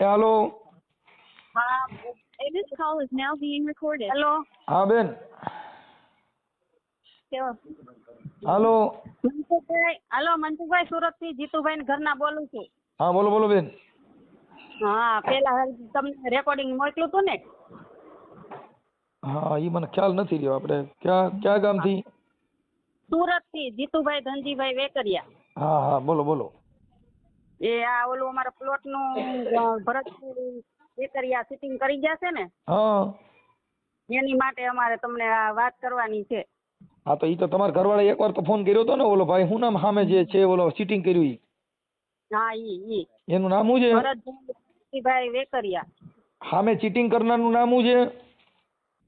હાલો હા This call is now being recorded. Hello. હા બેન. હાલો મનસુખભાઈ હાલો મનસુખભાઈ સુરતથી જીતુભાઈ ના ઘરના બોલું છું. હા બોલો બોલો બેન. હા પેલા તમને રેકોર્ડિંગ મોકલું હતું ને. હા એ મને ખ્યાલ નથી રહ્યો. આપણે ક્યાં ક્યાં ગામથી? સુરતથી જીતુભાઈ ધનજીભાઈ વેકરિયા. હા હા બોલો બોલો. એ આ ઓલું અમારા પ્લોટનું ભરતપુર વેકરિયા સિટિંગ કરી ગયા છે ને? હા. એની માટે અમારે તમને આ વાત કરવાની છે. હા તો એ તો તમારા ઘરવાળા એકવાર તો ફોન કર્યો હતો ને ઓલો ભાઈ હું નામ સામે જે છે ઓલો સીટિંગ કર્યું ઈ? હા ઈ ઈ. એનું નામ શું છે? ભરતભાઈ વેકરિયા. સામે ચીટિંગ કરનારનું નામ શું છે?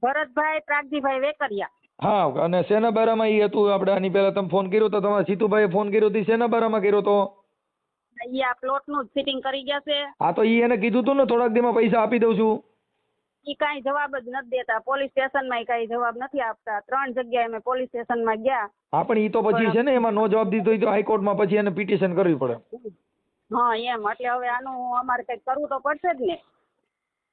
ભરતભાઈ પ્રાગજીભાઈ વેકરિયા. હા અને સેના બારામાં ઈ હતું? આપણે આની પહેલા તમે ફોન કર્યો તો તમારા સીતુભાઈ ફોન કર્યો તો સેના બારામાં કર્યો તો? ઈ આ પ્લોટનું ફિટિંગ કરી ગયા છે હા તો ઈ એને કીધું તું ને થોડાક દીમાં પૈસા આપી દઉં છું. ઈ કાંઈ જવાબ જ નથી દેતા. પોલીસ સ્ટેશનમાં કાંઈ જવાબ નથી આપતા. ત્રણ જગ્યાએ અમે પોલીસ સ્ટેશનમાં ગયા. હા પણ ઈ તો પછી છે ને એમાં નો જવાબ દીધો હોય તો હાઈકોર્ટમાં પછી એને પિટિશન કરવી પડે. હા એમ. એટલે હવે આનું અમારે કંઈક કરવું તો પડશે જ ને.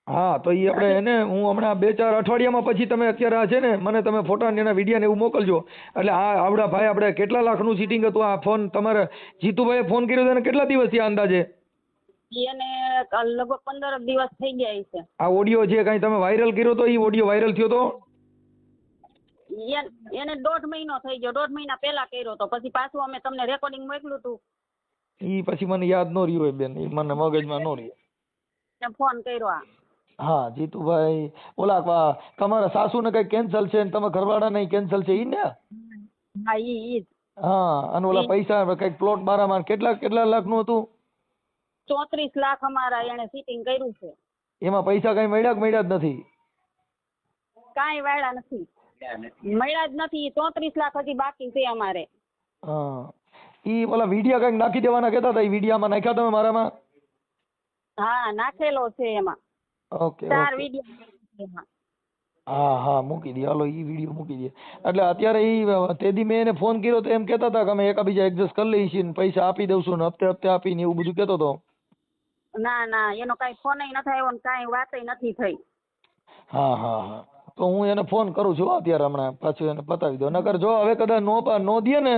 હા તો એ આપણે એને હું હમણાં બે ચાર અઠવાડિયામાં પછી તમે અત્યારે આ છે ને મને તમે ફોટા ને એના વિડીયા ને એવું મોકલજો. એટલે આ આવડા ભાઈ આપણે કેટલા લાખનું સીટિંગ હતું આ ફોન તમારે જીતુભાઈએ ફોન કર્યો તો કેટલા દિવસ થયા અંદાજે? એને લગભગ પંદર દિવસ થઈ ગયા છે આ ઓડિયો જે કાંઈ તમે વાયરલ કર્યો તો એ ઓડિયો વાયરલ થયો તો? એને દોઢ મહિનો થઈ ગયો. દોઢ મહિના પહેલા કર્યો તો. પછી પાછું અમે તમને રેકોર્ડિંગ મોકલ્યું હતું ઈ પછી મને યાદ ન રહ્યું હોય બેન. ઈ મને મગજમાં ન રહ્યું. ફોન કર્યો આ. હા જીતુભાઈ ઓલા તમારા તમારા સાસુને કઈ કેન્સલ છે ને તમે ઘરવાળાને કેન્સલ છે ઈ ને? હા ઈ ઈ જ. હા અને ઓલા પૈસા કંઈક પ્લોટ બારામાં કેટલા કેટલા લાખનું હતું? ચોત્રીસ લાખ અમારા એને સિટિંગ કર્યું છે. એમાં પૈસા કઈ મળ્યા કે મળ્યા જ નથી? કાંઈ વાળા નથી. મળ્યા જ નથી ચોત્રીસ લાખ હજી બાકી છે અમારે. હા. ઈ ઓલા વિડિયા કંઈક નાખી દેવાના કહેતા હતા ઈ વિડિયામાં નાખ્યા તમે મારામાં? હા નાખેલો છે એમાં. ઓકે ચાર વીડિયો હા હા મૂકી દે. હાલો ઈ વીડિયો મૂકી દે. એટલે અત્યારે ઈ તેદી મેં એને ફોન કર્યો તો એમ કહેતા હતા કે અમે એકાબીજા એડજસ્ટ કરી લઈએ છીએ ને પૈસા આપી દઉં ને હપ્તે હપ્તે આપીને એવું બધું કહેતો હતો ના ના એનો કાંઈ ફોન નથી આવ્યો ને કાંઈ વાત નથી થઈ. હા હા હા. તો હું એને ફોન કરું છું અત્યારે હમણાં પાછું એને પતાવી દો નકર જો હવે કદાચ નો નો દે ને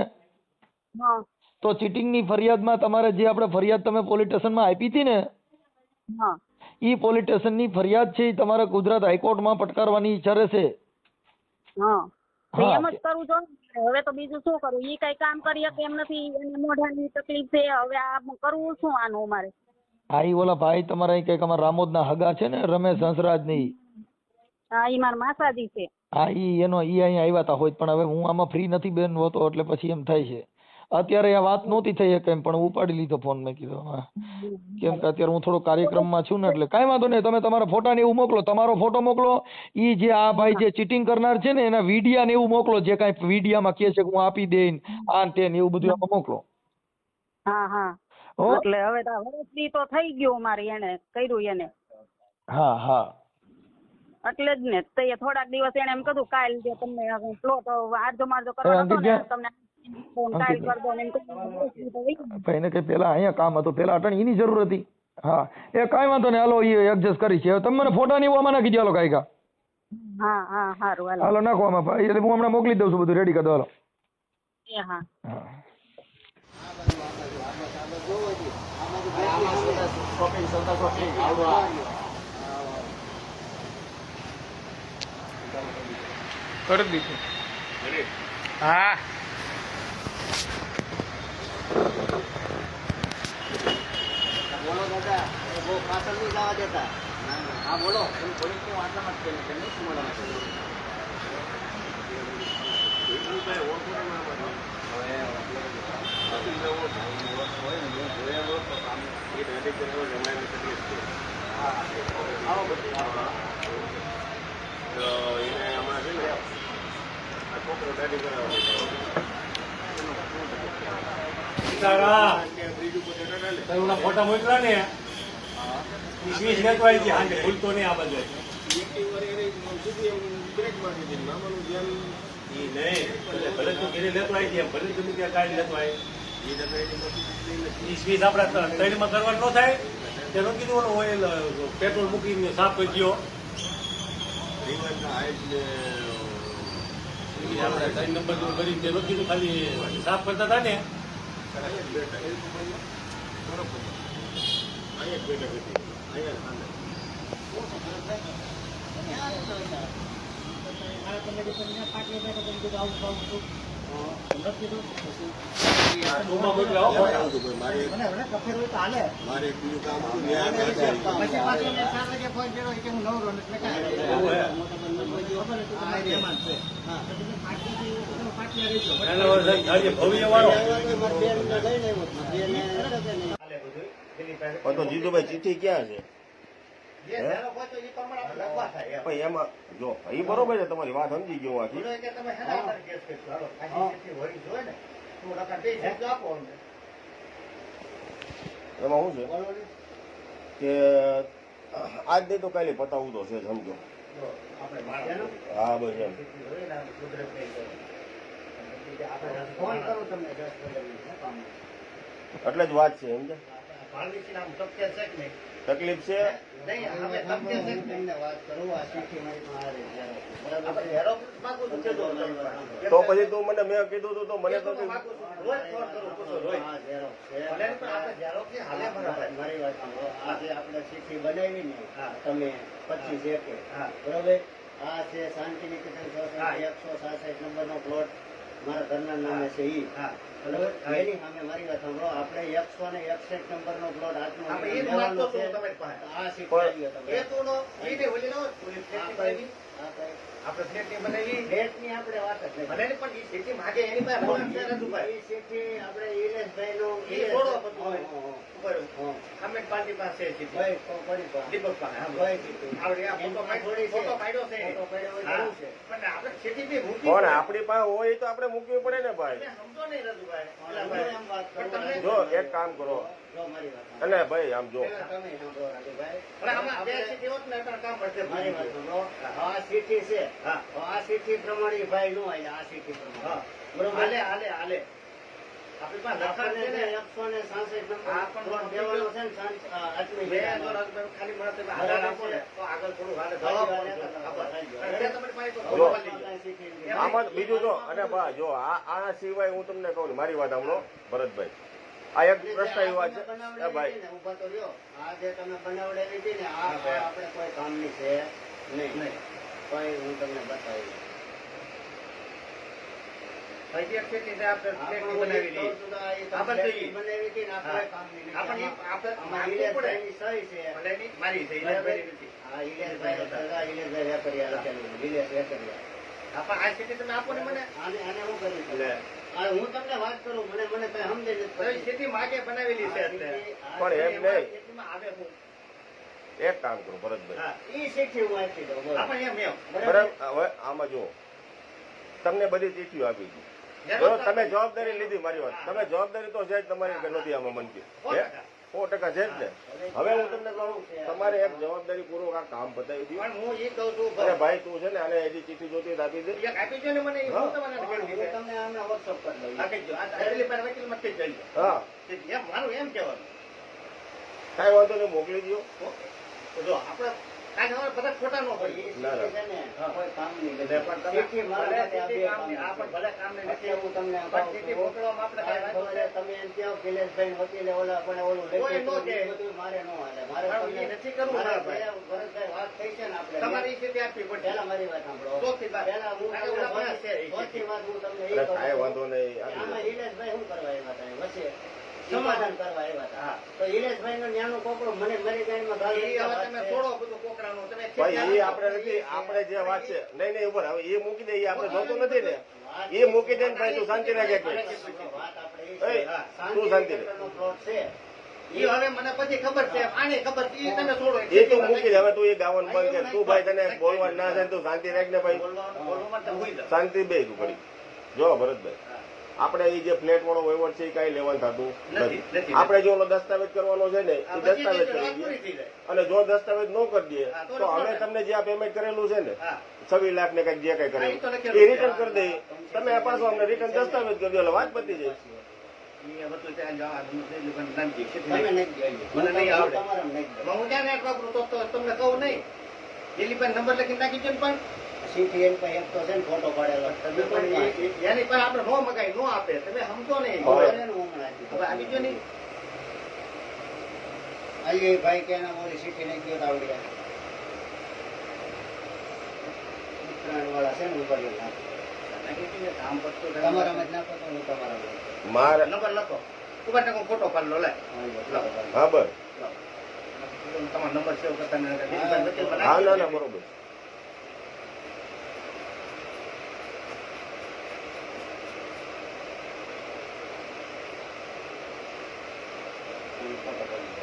તો ચીટિંગની ફરિયાદમાં તમારે જે આપણે ફરિયાદ તમે પોલીસ સ્ટેશનમાં આપી હતી ને ઈ પોલીસ સ્ટેશનની ફરિયાદ છે તમારે ગુજરાત હાઈકોર્ટમાં પટકારવાની ઈચ્છા રહેશે. હા. એમ જ કરવું જો હવે તો બીજું શું કરું? ઈ કઈ કામ કરી શકે એમ નથી. એને મોઢાની તકલીફ છે. હવે આ કરવું શું આનું અમારે? હા ઈ ઓલા ભાઈ તમારા અહીં કંઈક અમારા રામોદના હગા છે ને રમેશ હંસરાજની હા ઈ મારા માસાજી છે. હા ઈ એનો ઈ અહીંયા આવ્યા હતા હોય પણ હવે હું આમાં ફ્રી નથી બેન હોતો એટલે પછી એમ થાય છે. અત્યારે આ વાત નહોતી થઈ શકે એમ પણ ઉપાડી લીધો ફોન મેં કીધો હા. કેમ કે અત્યારે હું થોડો કાર્યક્રમમાં છું ને એટલે કાંઈ વાંધો નહીં તમે તમારા ફોટા ને એવું મોકલો તમારો ફોટો મોકલો ઈ જે આ ભાઈ જે ચીટિંગ કરનાર છે ને એના વિડિયા ને એવું મોકલો જે કાંઈ વિડિયામાં કહે છે કે હું આપી દઈન આ ને તે ને એવું બધું મોકલો. હા હા. એટલે હવે તો વર્ષથી તો થઈ ગયું મારે એને કર્યું એને. હા હા. એટલે જ ને તે થોડાક દિવસ એને એમ કીધું કાલ જે તમને પ્લોટ આરજો મારજો કરવાનો હતો ને તમને ફોન કાલ કરી દો ને એમ કીધું તો વહી ગયું. ભાઈ એને કઈ પેલા અહીંયા કામ હતું પેલા અટણ એની જરૂર હતી. હા. એ કાંઈ વાંધો નહીં હાલો એ એડજસ્ટ કરી છે. તમે મને ફોટા ને આમાં નાખી દો હાલો કાંઈ કા. હા હા સારું હાલો. નાખો આમાં ભાઈ. એટલે હું હમણાં મોકલી દઉં છું બધું રેડી કરી દો હાલો. એ હા. હા. કરી દીધું. હા. બોલો દાદા એ બહુ પાછળ નહીં જવા દેતા. હા બોલો. તમે થોડીક હું આટલામાં જ કરી તેમને શું મળવાનું છે? તારા. તારા ફોટા મોકલા ને. ઈ વીસ લેતો આવી હાંજે ભૂલતો નહીં આ બધે. ભલે તું ઘરે લેતો આવી ભલે તમે ત્યાં કાઢી લેતો આવી વીસ વીસ આપણે ત્રણમાં કરવાનું ન થાય. તેનું કીધું ઓઇલ પેટ્રોલ મૂકીને સાફ કરી ગયો આપણે ત્રણ નંબર કરી તેનું કીધું, ખાલી સાફ કરતા હતા ને. મારે બીજું કામ હતું. તો જીતુભાઈ ચિઠ્ઠી ક્યાં છે? પણ એમાં જો એ બરોબર છે તમારી વાત સમજી ગયો એમાં શું છે? કે આજ નહીં તો કાલે પતાવું તો છે સમજો. હા બસ એમ. એટલે જ વાત છે સમજે તકલીફ છે? તો પછી તું મને મેં કીધું તું તો મને તો આ છે શાંતિ નિકેતન એકસો સાસઠ નંબર નો પ્લોટ મારા ઘરના નામે છે ઈ. બરોબર? એની સામે મારી વાત સાંભળો. આપણે એકસો ને એકસઠ નંબર નો પ્લોટ હાથનો લેવાનો છે. આ શીખવાડી ગયો તમે આપણે વાત જ નહીં થોડી. પણ આપણી પાસે હોય તો આપણે મૂકવી પડે ને ભાઈ. જો એક કામ કરો. અને ભાઈ આમ જો. આ છે. આ પ્રમાણે ભાઈ નો આલે આ પ્રમાણે. બરોબર? એકસો ને સાસઠ નંબર દેવાનો છે ને બીજું જો. અને બા જો આ આ સિવાય હું તમને કહું ને, મારી વાત સાંભળો ભરતભાઈ. આ એક પ્રશ્ન એવો છે એ ભાઈ. ને તો રહ્યો. આ જે તમે બનાવડેલી હતી ને આ આપણે કોઈ કામની છે નહીં. કોઈ હું. તમને બતાવી? હું તમને વાત કરું મને મને પણ એમ નહીં. એક કામ કરો ભરતભાઈ. હવે આમાં જો તમને બધી ચીઠીઓ આપી હતી તમે જવાબદારી લીધી મારી વાત. તમે જવાબદારી તો છે તમારી નથી આમાં મનથી હે? સો ટકા છે જ ને હવે હું તમને કહું તમારે એક જવાબદારી પૂર્વક આ કામ બતાવી દો પણ હું એ કહું છું અરે ભાઈ તું છે ને આને એની ચીઠી જોતી આપી દે હું તમને આમને WhatsApp કરી દઉં. હા એમ કહેવાનું કાંઈ વાંધો નહીં મોકલી દો ઈ ચીઠી ના, ના. છે ને, કોઈ કામની નથી. ચીઠી મારા માટે આ બે કામની છે. અત્યારે હું તમને કહું છું, આ ખબર છે, તમે એમ કહો કે વકીલે ઓલા પણ ઓલું એ બધું મારે નો હાલે. મારે નથી કરવું, વાત થઈ છે ને આપણે. તમારી પહેલા મારી વાત સાંભળો. પહેલા હું વાત. તમને. વાંધો નહીં આમાં હિલેશભાઈ શું કરવા આવ્યા હતા? વચ્ચે સમાધાન કરવા આવ્યા હતા. તો હિલેશભાઈ નો ન્યાનો કોકડો મને મારી ગાડીમાં ગાળ દીધી વાત છે. ભાઈ એ આપણે નથી આપણે જે વાત છે. નહીં નહીં ઉપર હવે એ મૂકી દે એ આપણે જોતું નથી ને. એ મૂકી દે ને ભાઈ તું શાંતિ રાખે એક મિનિટ. વાત આપણે એ છે. એય, શાંતિ તું શાંતિ છે. એ તું મૂકી દે હવે તું એ ગાવાનું બંધ કર. તું ભાઈ તને બોલવા ના થાય ને તું શાંતિ રાખ ને ભાઈ. શાંતિ બે તું કરી જો ભરતભાઈ. આપણે એ જે ફ્લેટ વાળો વહીવટ છે એ કઈ લેવાનું થતું નથી. આપણે જો દસ્તાવેજ કરવાનો છે ને એ દસ્તાવેજ કરી દઈએ. અને જો દસ્તાવેજ ન કરી દઈએ તો અમે તમને જે આ પેમેન્ટ કરેલું છે ને છવ્વીસ લાખ ને કંઈક જે કઈ કરેલું. એ રિટર્ન કરી દઈએ. તમે પાછો અમને રિટર્ન દસ્તાવેજ કરી દો એટલે વાત પતી જાય. મને નહીં આવડે. હું તમને કહું નહીં. દિલીપભાઈ નંબર લખી નાખી છે પણ. સીટી એન પાસે એક તો છે ને ફોટો પાડેલો. તમે પણ એ- એ- એની પર આપણે નો મગાઈ નો આપે. તમે સમજો નહીં હવે- કરે ને હમણાં આપી. હવે આપી દો નહીં આઈએ ભાઈ કે એના મોરી સીટી નહીં ગયો તો ઉત્તરાયણ વાળા છે ને ઉપર નાખો. નાખી દઈએ, કામ કરતું રહે. તમારામાં જ નાખો તો હું તમારામાં મારે નંબર લખો. ઉપર ટાકો ફોટો પાડલો લે. હા બસ. તમારો નંબર સેવ કરતા હા ના ના બરોબર ફોટો પાડી દો.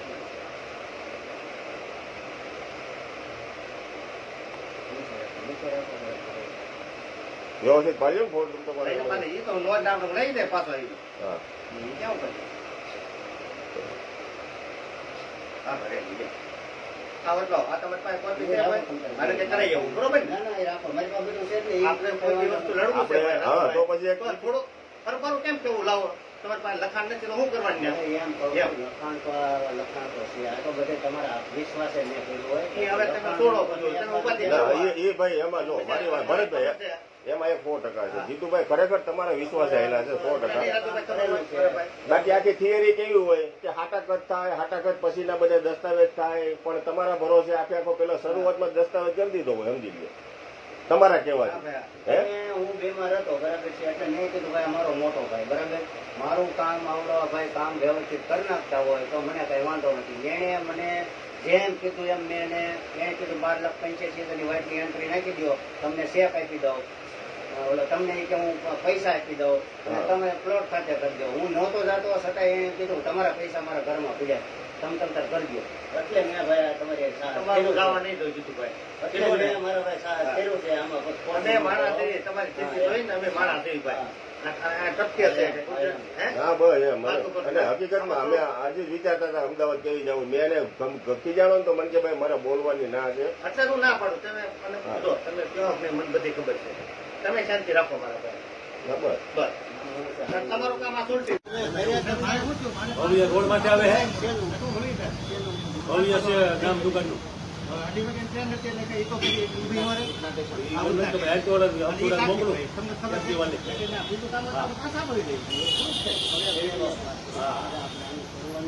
નીચે રાખો, નીચે રાખો. વ્યવસ્થિત પાડ્યો ને ફોટો તમારે લઈને પાછા ઈ તો નોંધ આપણે લઈ દે પાછો ઈ. હા ઈ ક્યાં ઉપર? હા, ભરે લઈએ. આ વટલો, આ તમારી પાસે કોપી છે ભાઈ? મારે તે કરાઈ જવું, બરોબર ને? ના, ના, એ રાખો. મારી પાસે બધું છે જ ને. એ આપણે કોઈ કોઈ વાંધો વસ્તુ નહીં. લડવું છે આપણે ભાઈ, હા તો ભાઈ. પછી એક તો થોડું ફરફરું કેમ કેવું લાવો તમારી પાસે લખાણ નથી તો શું કરવાનું લખાણ તો લખાણ તો છે. તો બધે તમારા વિશ્વાસે મેં કર્યું હોય. એ હવે તમે છોડો બધું, તમે ઉપાધિ કરો. ના એ એ ભાઈ એમાં જો મારી વાત ભરતભાઈ એમાં એક સો ટકા છે. જીતુભાઈ ખરેખર તમારા વિશ્વાસ આવેલા છે સો ટકા. બાકી આખી થિયરી કેવી હોય કે હાટાકત થાય હાટાકત પછીના બધા દસ્તાવેજ થાય પણ તમારા ભરોસે આખે આખો પેલા શરૂઆતમાં દસ્તાવેજ કરી દીધો હોય સમજી ગયો. તમારા કેવા છે? હે બેમાર હતો બરાબર છે. એટલે મેં કીધું ભાઈ અમારો મોટો ભાઈ બરાબર? મારું કામ આવડો ભાઈ કામ વ્યવસ્થિત કરી નાખતા હોય તો મને કઈ વાંધો નથી. એને મને જેમ કીધું એમ મેં એને કીધું બાર લાખ પંચ્યાસી હજારની વાઇટની એન્ટ્રી નાખી દો તમને શેક આપી દઉં. ઓલો તમને કે હું પૈસા આપી દઉં અને તમે પ્લોટ ખાતે કરી દો. હું નહોતો જતો છતાં એને કીધું તમારા પૈસા મારા ઘરમાં પીડ્યા. તમે તમ કરજો એટલે મેં ભાઈ આ તમારું ગાવા નહીં દઉં જીતુભાઈ. એટલે મેં મારા ભાઈ સાથ કર્યું છે? આમાં અમે માણસ છીએ, તમારી સ્થિતિ જોઈને અમે માણસ છીએ ભાઈ. આ- આ- આ ટપકે છે. હે? હા? બસ એમ. વાતો કરો. અને હકીકતમાં અમે આજે જ વિચારતા હતા અમદાવાદ કેવી જવું મેં એને ગમ- ગમતી જાણો ને તો મને કે ભાઈ મારે બોલવાની ના છે. અત્યારે હું ના પાડું. તમે મને હા. તમે કહો મને બધી ખબર છે. તમે શાંતિ રાખો મારા ભાઈ. બસ. તમારું કામ આ સુલટી. ભવ્ય રોડમાંથી આવે હે? ભવ્ય છે ગામ દુકાનનું. મોકલો.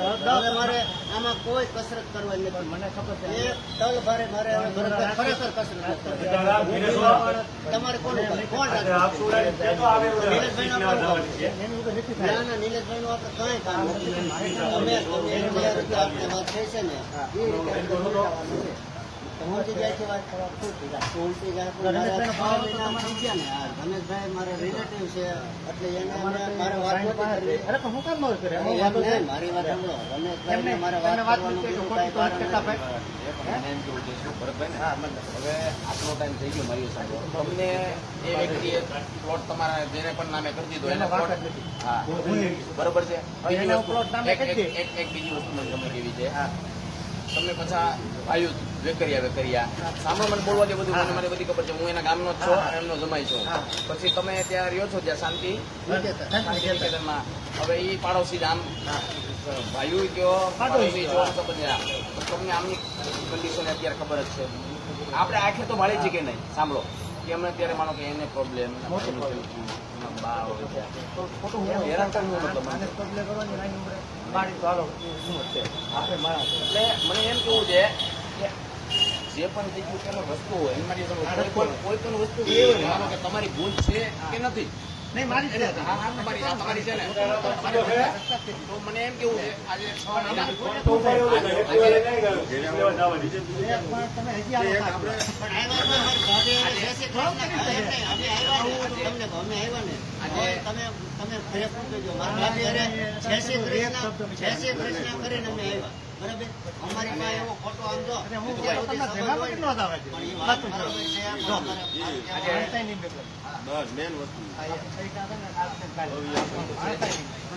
મારા. હવે આમાં કોઈ કસરત કરવાની નથી. મને ખબર છે. એક તલ ભારે મારે ખરેખર કસરત. તમારે કોણ? કોણ નિલેશભાઈ એવું ના. ના ના નિલેશભાઈનું આપણે કાંઈ કામ નથી. જે રીતે આપણે વાત થઈ છે ને એ રીતે છે. વાત પહોંચી જાય પણ મારે છ મહિના થઈ ગયા ને આ રમેશભાઈ મારા રિલેટિવ છે એટલે એને મારે વાત નથી મારી સાંભળો મારે વાત કેવું ને હવે આટલો ટાઈમ થઈ ગયો મારી સાંભળો તમને એ વ્યક્તિએ પ્લોટ તમારા જેને પણ નામે કરી દીધો એને પ્લોટ હા બરોબર છે એક બીજી વસ્તુ મને ગમે એવી છે તમને પછા ભાઈઓ વેકરિયા વેકરિયા. સામા મને બોલવા દે બધું મને મારી બધી ખબર છે. હું એના ગામનો જ છું એમનો જમાઈ છું. પછી તમે ત્યાં રહ્યો છો ત્યાં શાંતિ? શાંતિ નિકેતનમાં હવે એ પાડોશી આમ ભાઈઓ કયો? પાડોશી જો તમને આમની કન્ડિશન અત્યારે ખબર જ છે. આપણે આંખે તો ભાળી છે કે નહીં? સાંભળો. કે અમને અત્યારે માનો કે એને પ્રોબ્લેમ મને. મને એમ કેવું છે કે જે પણ ગયું હોય તમે કોઈ પણ કોઈ પણ વસ્તુ હોય માનો કે તમારી ભૂલ છે કે નથી નહીં મારી છે. હા, હા, તમારી તમારી છે ને તમારી ભૂલ છે. તો મને એમ કેવું છે આજે છ મહિના. તમે તમે હારે જય શ્રી કૃષ્ણ જય શ્રી કૃષ્ણ કરીને અમે આવ્યા બરાબર? અમારી પાસે એવો ખોટો આમ જો બસ મેન વસ્તુ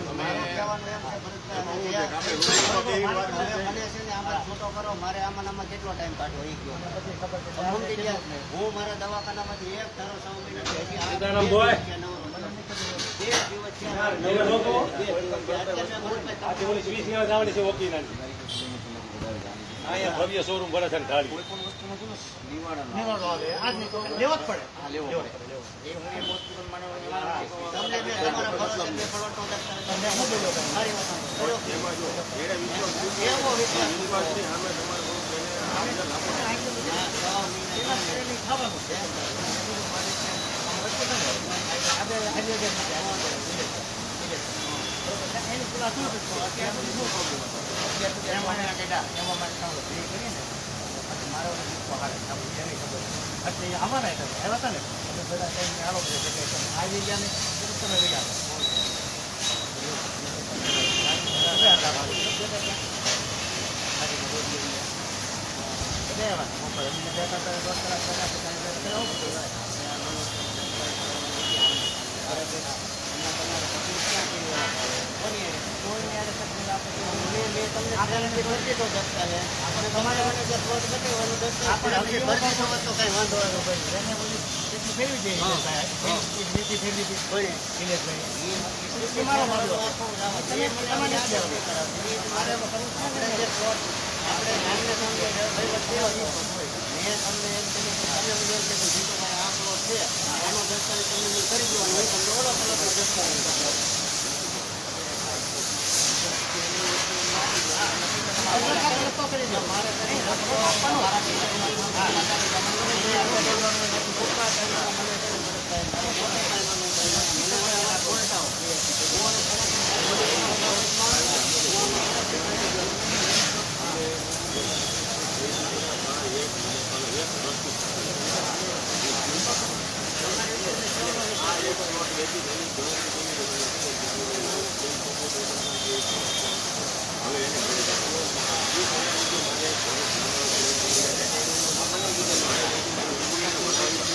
મારું છે, ભરતભાઈ, હવે મને છે ને આમાં છૂટો કરો. મારે આમાં આમાં કેટલો ટાઈમ કાઢવો એ ગયો હું મારા દવાખાનામાંથી એક ધારો દિવસ છે વકીલાની. અહીંયા ભવ્ય શોરૂમ ભરે છે ને ગાડી કોઈ પણ વસ્તુનો ને નિવારણ હા, લેવો પડે. એક હોસ્પિટલમાં ને એમાં તમને મેં તમારા ભરોસે બે કરોડનો દસ્તાવેજ મારી વાત. એમાં જો એને વિશ્વાસ એવો વિશ્વાસ છે સામે તમારે કોઈ એને આપને લાભો હા, છ મહિને તમારે મને જે પ્લોટ બતાવ્યો એનો દસ્તાવેજ આપણે ભરતી તો હોત તો કાંઈ વાંધો આવ્યો ભાઈ. કોઈને? ઈ મારો મામલો. એ મને યાદ નથી કરાવતી. ઈ મારે આપણે જે પ્લોટ આપણે ગામને સામે વહીવટ થયો હતો. મેં તમને એમ કે તમે મને એમ છે એનો દસ્તાવેજ તમને મેં કરી દેવાનો હોય તમને ઓલો પ્લોટનો દસ્તાવેજ મારે કરી આપવાનો.